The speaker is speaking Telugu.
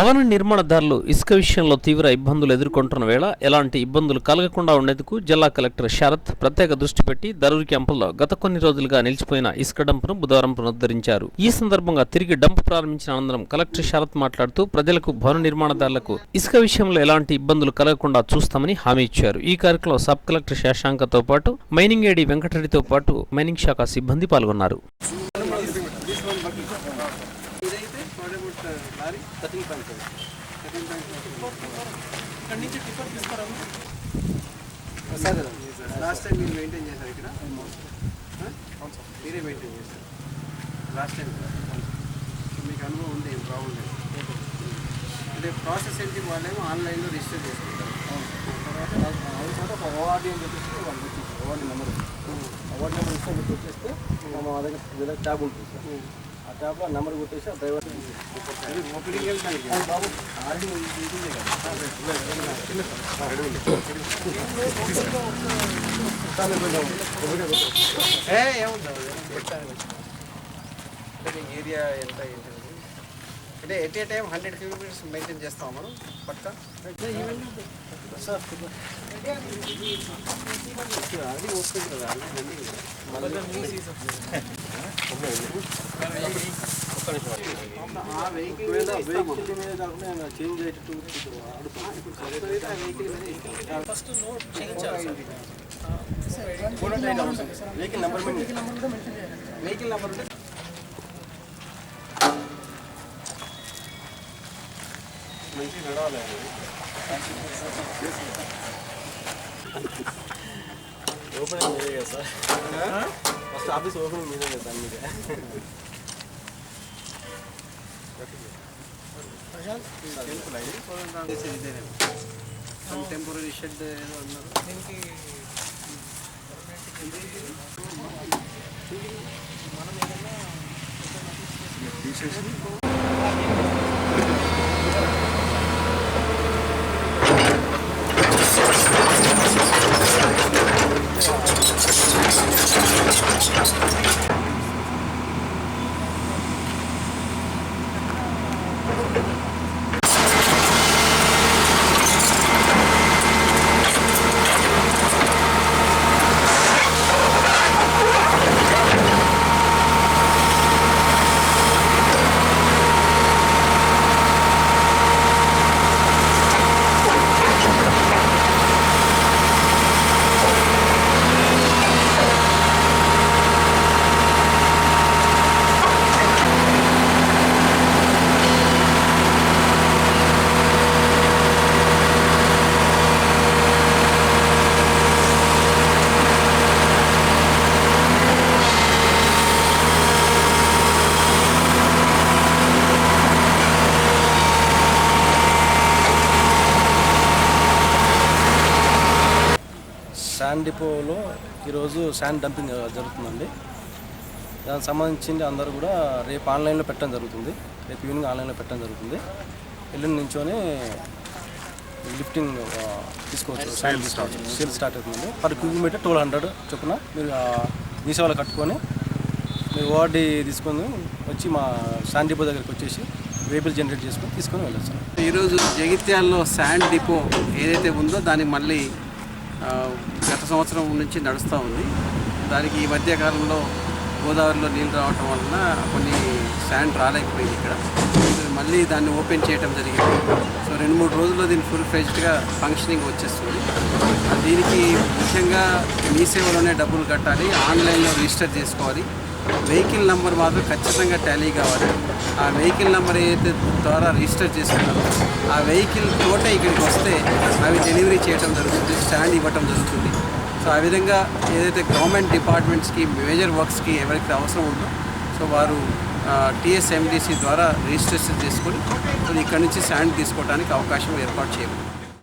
భవన నిర్మాణదారులు ఇసుక విషయంలో తీవ్ర ఇబ్బందులు ఎదుర్కొంటున్న వేళ ఎలాంటి ఇబ్బందులు కలగకుండా ఉండేందుకు జిల్లా కలెక్టర్ శరత్ ప్రత్యేక దృష్టి పెట్టి దరూరు క్యాంపుల్లో గత కొన్ని రోజులుగా నిలిచిపోయిన ఇసుక డంపును బుధవారం పునరుద్ధరించారు. ఈ సందర్భంగా తిరిగి డంప్ ప్రారంభించిన అనంతరం కలెక్టర్ శరత్ మాట్లాడుతూ ప్రజలకు భవన నిర్మాణదారులకు ఇసుక విషయంలో ఎలాంటి ఇబ్బందులు కలగకుండా చూస్తామని హామీ ఇచ్చారు. ఈ కార్యక్రమంలో సబ్ కలెక్టర్ శశాంకతో పాటు మైనింగ్ ఏడి వెంకటరెడ్డితో పాటు మైనింగ్ శాఖ సిబ్బంది పాల్గొన్నారు. Lorry thirteen point thirteen point నుంచి టిఫర్ తీసుకురా సరే లాస్ట్ టైం మీరు మెయింటైన్ చేశారు ఇక్కడ? ఆ? మీరే మెయింటైన్ చేశారు. లాస్ట్ టైం మీకు అనుభవం ఉంది లేదు. అంటే ప్రాసెస్ ఏంటి వాళ్ళేమో ఆన్లైన్లో రిజిస్టర్ చేసుకుంటారు. అవార్డు అని చెప్పేసి వాళ్ళు అవార్డు నెంబర్ అవార్డు నెంబర్ ఇస్తే మీకు వచ్చేస్తే మా దగ్గర ట్యాబ్ ఉంటుంది సార్. ఆ ట్యాబ్లో నెంబర్ కొట్టేసి ఆ డ్రైవర్ ఏరియా ఎంత. అంటే at a time hundred kilometres maintain చేస్తాం మనం పక్క సార్ అది వస్తుంది కదా ఫస్ట్ నోట్ వెహికల్ నెంబర్ మీద వెహికల్ నెంబర్ ఉంటే మంచి నడవాలి ఓపెనింగ్ మీదే కదా సార్ ఫస్ట్ ఆఫీస్ ఓపెనింగ్ మీదే దాని మీద. టెంపరీ షెడ్ ఏదో అన్నారు. శాండ్ డిపోలో ఈరోజు శాండ్ డంపింగ్ జరుగుతుందండి. దానికి సంబంధించి అందరూ కూడా రేపు ఆన్లైన్లో పెట్టడం జరుగుతుంది. రేపు ఈవినింగ్ ఆన్లైన్లో పెట్టడం జరుగుతుంది. ఎల్లుండి నుంచోని లిఫ్టింగ్ తీసుకోవచ్చు. శాండ్ తీసుకోవచ్చు సేల్ స్టార్ట్ అవుతుంది per cubic metre twelve hundred చొప్పున మీరు మీ సేవలో కట్టుకొని మీరు ఓఆర్డీ తీసుకొని వచ్చి మా శాండ్ డిపో దగ్గరికి వచ్చేసి వెహికల్ జనరేట్ చేసుకొని తీసుకొని వెళ్ళొచ్చు. ఈరోజు జగిత్యాల్లో శాండ్ డిపో ఏదైతే ఉందో దానికి మళ్ళీ గత సంవత్సరం నుంచి నడుస్తూ ఉంది. దానికి ఈ మధ్య కాలంలో గోదావరిలో నీళ్ళు రావటం వలన కొన్ని శాండ్ రాలేకపోయింది ఇక్కడ. మళ్ళీ దాన్ని ఓపెన్ చేయడం జరిగింది. సో రెండు మూడు రోజుల్లో దీన్ని ఫుల్ ఫ్లెజ్డ్గా ఫంక్షనింగ్ వచ్చేస్తుంది. దీనికి ముఖ్యంగా మీ సేవలోనే డబ్బులు కట్టాలి ఆన్లైన్లో రిజిస్టర్ చేసుకోవాలి. వెహికల్ నెంబర్ మాత్రం ఖచ్చితంగా టాలీ కావాలి. ఆ వెహికల్ నెంబర్ ఏదైతే ద్వారా రిజిస్టర్ చేసుకున్నారో ఆ వెహికల్ తోటే ఇక్కడికి వస్తే అవి డెలివరీ చేయడం జరుగుతుంది స్టాండ్ ఇవ్వటం జరుగుతుంది. సో ఆ విధంగా ఏదైతే గవర్నమెంట్ డిపార్ట్మెంట్స్కి మేజర్ వర్క్స్కి ఎవరికి అవసరం ఉందో సో వారు టీఎస్ఎండిసి ద్వారా రిజిస్ట్రేషన్ చేసుకొని ఇక్కడి ఇక్కడ నుంచి శాండ్ తీసుకోవడానికి అవకాశం ఏర్పాటు చేయబడింది.